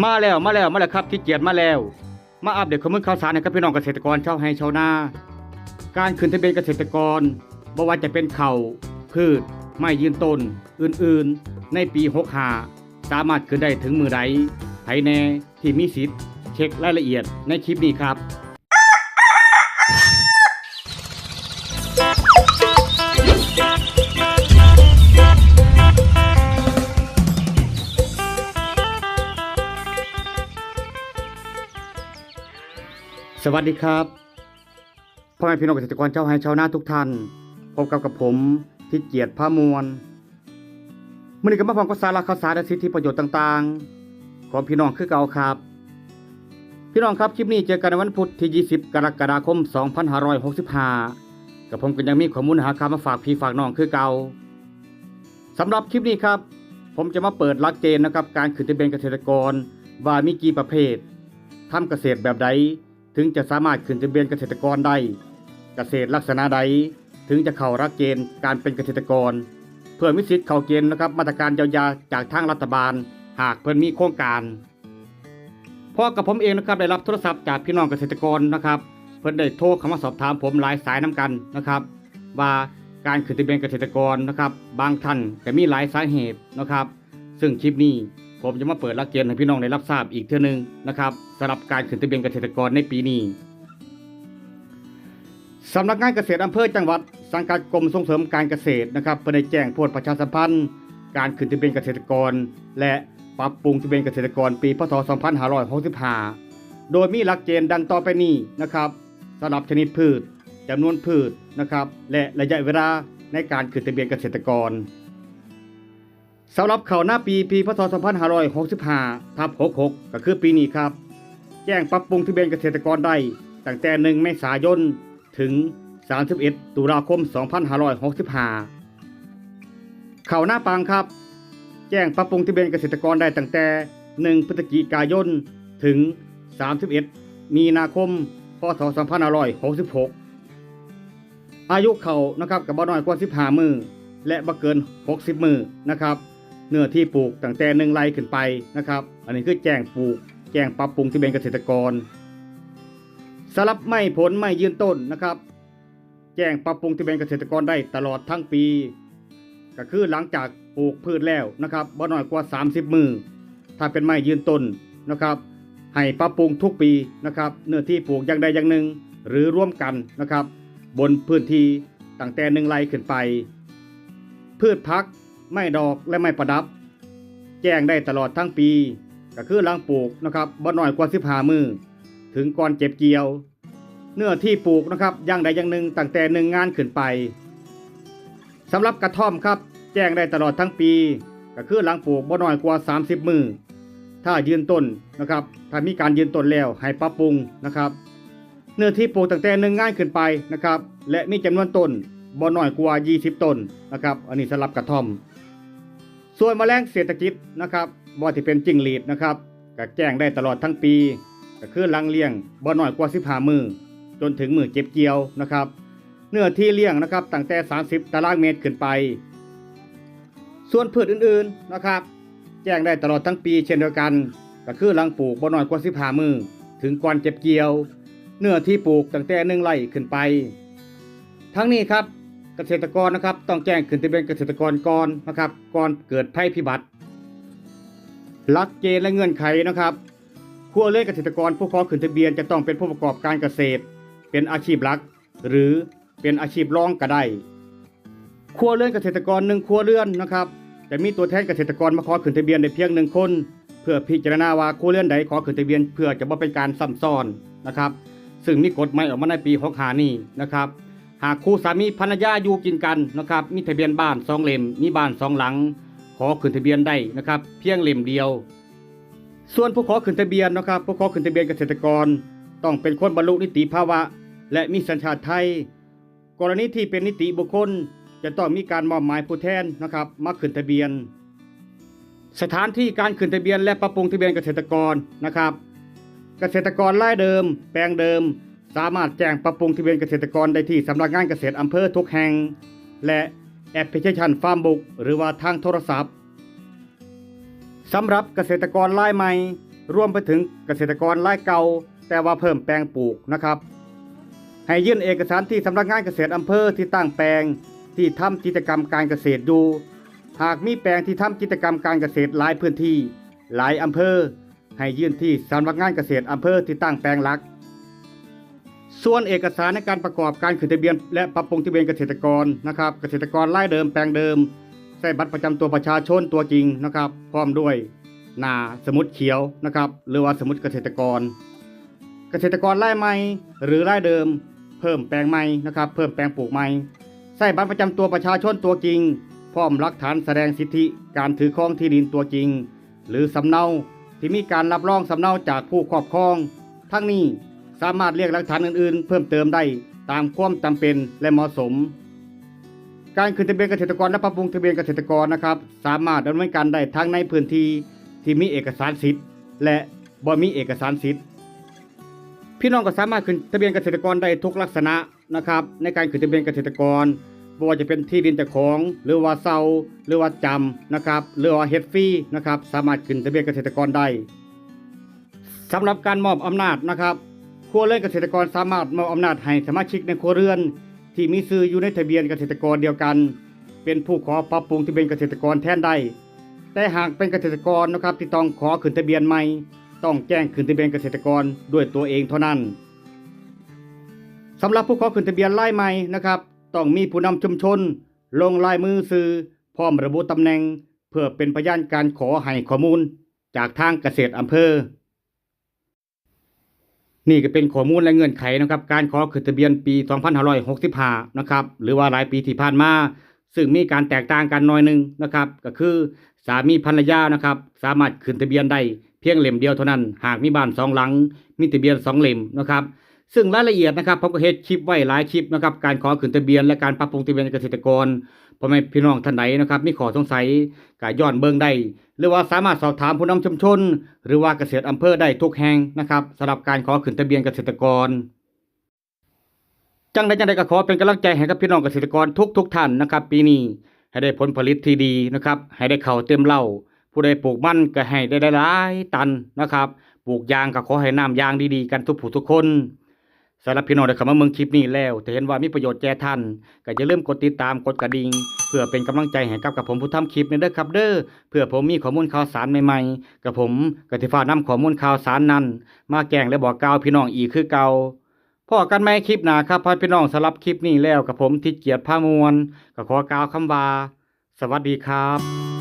มาแล้วมาแล้วมาแล้วครับที่เกียรติมาแล้ว มาอัปเดตข้อมูลข่าวสารให้กับพี่น้องเกษตรกรชาวไร่ชาวนา การขึ้นทะเบียนเกษตรกรบ่ว่าจะเป็นเข่าพืชไม้ยืนต้น อื่นๆ ในปี65สามารถขึ้นได้ถึงมือใดไผแน่ที่มีสิทธิ์เช็ครายละเอียดในคลิปนี้ครับ สวัสดีครับพ่อแม่พี่น้องเกษตรกรชาวไร่ชาวนาทุกท่านพบกับกับผมที่เกียรติพามวลมื่อนี้ก็มาฟังข้อสาระข่าวสารและสิทธิประโยชน์ต่างๆ ของพี่น้องคือเก่าครับ พี่น้องครับคลิปนี้เจอกันในวันพุธที่ 20 กรกฎาคม 2565กับผมก็ยังมีข้อมูลหาคำมาฝากพี่ฝากน้องคือเก่าสำหรับคลิปนี้ครับ ผมจะมาเปิดลักเกณฑ์นะครับการขึ้นทะเบียนเกษตรกรว่ามีกี่ประเภททำเกษตรแบบใด ถึงจะสามารถขึ้นทะเบียนเกษตรกรได้ เกษตรลักษณะใด ถึงจะเข้ารักเกณฑ์การเป็นเกษตรกร เพื่อมิสิทธิ์เข้าเกณฑ์นะครับมาตรการเยียวยาจากทางรัฐบาล หากเพิ่นมีโครงการพ่อกับผมเองนะครับได้รับโทรศัพท์จากพี่น้องเกษตรกรนะครับ เพิ่นได้โทรเข้ามาสอบถามผมหลายสายน้กันนะครับ ว่าการขึ้นทะเบียนเกษตรกรนะครับ บางท่านก็มีหลายสาเหตุนะครับ ซึ่งคลิปนี้ ผมจะมาเปิดหลักเกณฑ์ให้พี่น้องได้รับทราบอีกเท่านึงนะครับสำหรับการขึ้นทะเบียนเกษตรกรในปีนี้สำนักงานเกษตรอำเภอจังหวัด สังกัดกรมส่งเสริมการเกษตรนะครับเพื่อได้แจ้งโพดประชาสัมพันธ์ การขึ้นทะเบียนเกษตรกร และปรับปรุงทะเบียนเกษตรกรปีพศ 2565 โดยมีหลักเกณฑ์ดังต่อไปนี้นะครับสำหรับชนิดพืชจำนวนพืชนะครับและระยะเวลาในการขึ้นทะเบียนเกษตรกร สำหรับเขาวหน้าปีปีพศ2565ทับ66 ก็คือปีนี้ครับ แจ้งปรับปรุงทะเบียนเกษตรกรได้ตั้งแต่1เมษายนถึง 31 ตุลาคม 2565 เขาวหน้าปังครับ แจ้งปรับปรุงทะเบียนเกษตรกรได้ตั้งแต่ 1 พฤศจิกายนถึง 31 มีนาคม พศ 2566 อายุเขานะครับกับบ่น้อยกว่า 15 มือและบ่เกิน 60 มือนะครับ เนื้อที่ปลูกตั้งแต่หนึ่งไร่ขึ้นไปนะครับ อันนี้คือแจ้งปลูก แจ้งปรับปรุงที่เป็นเกษตรกรสำหรับไม้ผลไม้ยืนต้นนะครับ แจ้งปรับปรุงที่เป็นเกษตรกรได้ตลอดทั้งปี ก็คือหลังจากปลูกพืชแล้วนะครับบ่น้อยกว่า 30 มือถ้าเป็นไม้ยืนต้นนะครับ ให้ปรับปรุงทุกปีนะครับ เนื้อที่ปลูกอย่างใดอย่างหนึ่ง หรือร่วมกันนะครับ บนพื้นที่ตั้งแต่หนึ่งไร่ขึ้นไป พืชพัก ไม้ดอกและไม้ประดับ แจ้งได้ตลอดทั้งปี ก็คือหลังปลูกนะครับบ่น้อยกว่า15มือถึงก่อนเก็บเกี่ยว เนื้อที่ปลูกนะครับอย่างใดอย่างหนึ่งตั้งแต่หนึ่งงานขึ้นไปสำหรับกระท่อมครับ แจ้งได้ตลอดทั้งปี ก็คือหลังปลูกบ่น้อยกว่า 30 มือถ้ายืนต้นนะครับถ้ามีการยืนต้นแล้วให้ปรับปรุงนะครับ เนื้อที่ปลูกตั้งแต่หนึ่งงานขึ้นไปนะครับ และมีจำนวนต้นบ่น้อยกว่า 20 ต้นนะครับ อันนี้สำหรับกระท่อม ส่วนแมลงเศรษฐกิจนะครับบ่ที่เป็นจิ้งหรีดนะครับก็แจ้งได้ตลอดทั้งปีก็คือลังเลี้ยงบ่น้อยกว่า15มือจนถึงมือเก็บเกี่ยวนะครับ เนื้อที่เลี้ยงนะครับตั้งแต่ 30 ตารางเมตรขึ้นไป ส่วนพืชอื่นๆนะครับ แจ้งได้ตลอดทั้งปีเช่นเดียวกันก็คือลังปลูกบ่น้อยกว่า15มือถึงก่อนเก็บเกี่ยว เนื้อที่ปลูกตั้งแต่หนึ่งไร่ขึ้นไป ทั้งนี้ครับ เกษตรกรนะครับ ต้องแจ้งขึ้นทะเบียนเกษตรกรก่อนนะครับ ก่อนเกิดภัยพิบัติหลักเกณฑ์และเงื่อนไขนะครับครัวเรือนเกษตรกรผู้ขอขึ้นทะเบียนจะต้องเป็นผู้ประกอบการเกษตร เป็นอาชีพหลัก หรือเป็นอาชีพรองก็ได้ครัวเรือนเกษตรกรหนึ่งครัวเรือนนะครับจะมีตัวแทนเกษตรกรมาขอขึ้นทะเบียนได้เพียงหนึ่งคน เพื่อพิจารณาว่าครัวเรือนใดขอขึ้นทะเบียนเพื่อจะบ่เป็นการซ้ำซ้อนนะครับ ซึ่งมีกฎหมายออกมาในปี65นี้นะครับ หากคู่สามีภรรยาอยู่กินกันนะครับมีทะเบียนบ้านสองเล่มมีบ้านสองหลัง ขอขึ้นทะเบียนได้นะครับ เพียงเล่มเดียว ส่วนผู้ขอขึ้นทะเบียนนะครับ ผู้ขอขึ้นทะเบียนเกษตรกร ต้องเป็นคนบรรลุนิติภาวะ และมีสัญชาติไทย กรณีที่เป็นนิติบุคคล จะต้องมีการมอบหมายผู้แทนนะครับมาขึ้นทะเบียน สถานที่การขึ้นทะเบียนและปรับปรุงทะเบียนเกษตรกรนะครับ เกษตรกรรายเดิม แปลงเดิม สามารถแจ้งปรับปรุงทะเบียนเกษตรกรได้ที่สำนักงานเกษตรอำเภอทุกแห่ง และแอปพลิเคชันฟาร์มบุกหรือว่าทางโทรศัพท์สำหรับเกษตรกรรายใหม่ รวมไปถึงเกษตรกรรายเก่า แต่ว่าเพิ่มแปลงปลูกนะครับ ให้ยื่นเอกสารที่สำนักงานเกษตรอำเภอที่ตั้งแปลง ที่ทำกิจกรรมการเกษตรอยู่หากมีแปลงที่ทำกิจกรรมการเกษตรหลายพื้นที่ หลายอำเภอ ให้ยื่นที่สำนักงานเกษตรอำเภอที่ตั้งแปลงหลัก ส่วนเอกสารในการประกอบการขึ้นทะเบียน และปรับปรุงทะเบียนเกษตรกรนะครับ เกษตรกรรายเดิมแปลงเดิมใส่บัตรประจำตัวประชาชนตัวจริงนะครับ พร้อมด้วยหนาสมุดเขียวนะครับ หรือว่าสมุดเกษตรกร เกษตรกรรายใหม่หรือรายเดิม เพิ่มแปลงใหม่นะครับ เพิ่มแปลงปลูกใหม่ใส่บัตรประจำตัวประชาชนตัวจริง พร้อมหลักฐานแสดงสิทธิการถือครองที่ดินตัวจริง หรือสำเนาที่มีการรับรองสำเนาจากผู้ครอบครอง ทั้งนี้ สามารถเรียกหลักฐานอื่นๆ เพิ่มเติมได้ตามความจำเป็นและเหมาะสม การขึ้นทะเบียนเกษตรกรและปรับปรุงทะเบียนเกษตรกรนะครับ สามารถดำเนินการได้ทั้งในพื้นที่ที่มีเอกสารสิทธิ์ และบ่มีเอกสารสิทธิ์พี่น้องก็สามารถขึ้นทะเบียนเกษตรกรได้ทุกลักษณะนะครับในการขึ้นทะเบียนเกษตรกรบ่ว่าจะเป็นที่ดินเจ้าของ หรือว่าเซาหรือว่าจำนะครับหรือว่าเฮดฟรีนะครับสามารถขึ้นทะเบียนเกษตรกรได้สำหรับการมอบอำนาจนะครับ ครัวเรือนเกษตรกรสามารถมอบอำนาจให้สมาชิกในครัวเรือน ที่มีซื้ออยู่ในทะเบียนเกษตรกรเดียวกัน เป็นผู้ขอปรับปรุงทะเบียนเกษตรกรแทนได้ แต่หากเป็นเกษตรกรนะครับที่ต้องขอขึ้นทะเบียนใหม่ ต้องแจ้งขึ้นทะเบียนเกษตรกรด้วยตัวเองเท่านั้นสำหรับผู้ขอขึ้นทะเบียนรายใหม่นะครับ ต้องมีผู้นำชุมชน ลงลายมือซื้อพร้อมระบุตำแหน่ง เพื่อเป็นพยานการขอให้ข้อมูล จากทางเกษตรอำเภอ นี่ก็เป็นข้อมูลและเงื่อนไขนะครับการขอขึ้นทะเบียนปี 2565 นะครับหรือว่าหลายปีที่ผ่านมาซึ่งมีการแตกต่างกันน่อยหนึงนะครับ ก็คือสามีภรรยานะครับ สามารถขึ้นทะเบียนได้เพียงเล่มเดียวเท่านั้น หากมีบ้านสองหลัง มีทะเบียนสองเล่มนะครับ ซึ่งรายละเอียดนะครับผมก็เฮ็ดคลิปไว้หลายคลิปนะครับ การขอขึ้นทะเบียนและการปรับปรุงทะเบียนเกษตรกร พ่อแม่พี่น้องท่านใดนะครับ มีข้อสงสัยก็ย้อนเบิ่งได้หรือว่าสามารถสอบถามผู้นำชุมชน หรือว่าเกษตรอำเภอได้ทุกแห่งนะครับสำหรับการขอขึ้นทะเบียนเกษตรกร จังใดจังใดก็ขอเป็นกำลังใจให้กับพี่น้องเกษตรกรทุกทุกท่านนะครับ ปีนี้ให้ได้ผลผลิตที่ดีนะครับ ให้ได้เข่าเต็มเล่าผู้ใดปลูกมันก็ให้ได้หลายตันนะครับ ปลูกยางก็ขอให้น้ำยางดีๆ กันทุกผู้ทุกคน สำหรับพี่น้องที่เข้ามาเมืองคลิปนี้แล้วถ้าเห็นว่ามีประโยชน์แก่ท่าน ก็อย่าลืมกดติดตามกดกระดิ่งเพื่อเป็นกำลังใจให้กับกับผมผู้ทำคลิปในเด้อครับเด้อเพื่อผมมีข้อมูลข่าวสารใหม่ๆกับผมก็สิฟ้านำข้อมูลข่าวสารนั้น มาแจ้งและบอกกล่าวพี่น้องอีกคือเก่าพอกันไหมคลิปหนาครับพ่อพี่น้องสำหรับคลิปนี้แล้วกับผมทิดเกียรติพามวลก็ขอกล่าวคำว่า สวัสดีครับ